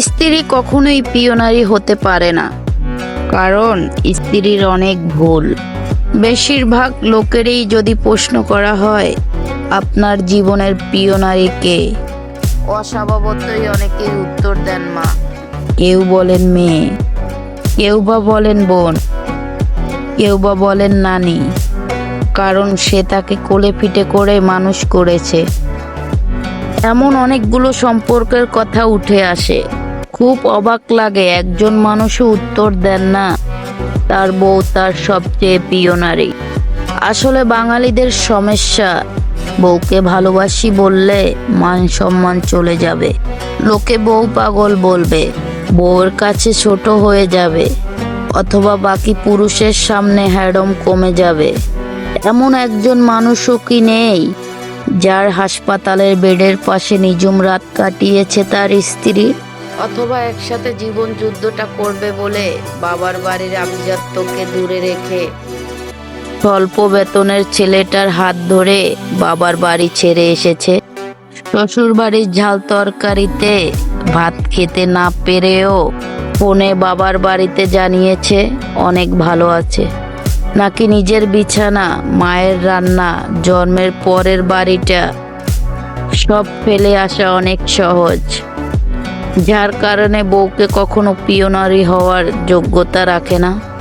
স্ত্রী কখনোই পিয়নারি হতে পারে না, কারণ স্ত্রীর অনেক ভুল। বেশিরভাগ লোকেরই যদি প্রশ্ন করা হয়, আপনার জীবনের প্রিয় নারী কে? অস্বভাবতই অনেকেই উত্তর দেন, মা। কেউ বলেন, মেয়ে। কেউ বা বলেন, বোন। কেউ বা বলেন, নানি। কারণ সে তাকে কোলে পিঠে করে মানুষ করেছে। এমন অনেকগুলো সম্পর্কের কথা উঠে আসে। খুব অবাক লাগে, একজন মানুষও উত্তর দেন না। তার বউ তার সবচেয়ে প্রিয় নারী। আসলে বাঙালিদের সমস্যা, বউকে ভালোবাসি বললে মান সম্মান চলে যাবে। লোকে বউ পাগল বলবে, বউয়ের কাছে ছোট হয়ে যাবে, অথবা বাকি পুরুষের সামনে হ্যাডম কমে যাবে। এমন একজন মানুষও কি নেই, যার হাসপাতালের বেডের পাশে নিঝুম রাত কাটিয়েছে তার স্ত্রী? অথবা একসাথে জীবন যুদ্ধটা করবে বলে বাবার বাড়ির আভিজাত্যকে দূরে রেখে স্বল্প বেতনের ছেলেটার হাত ধরে বাবার বাড়ি ছেড়ে এসেছে। শ্বশুর বাড়ির ঝাল তরকারিতে ভাত খেতে না পেরেও ফোনে বাবার বাড়িতে জানিয়েছে, অনেক ভালো আছে। নাকি নিজের বিছানা, মায়ের রান্না, জন্মের পরের বাড়িটা সব ফেলে আসা অনেক সহজ। যার কারণে বউকে কখনো পিয়নারি হওয়ার যোগ্যতা রাখে না।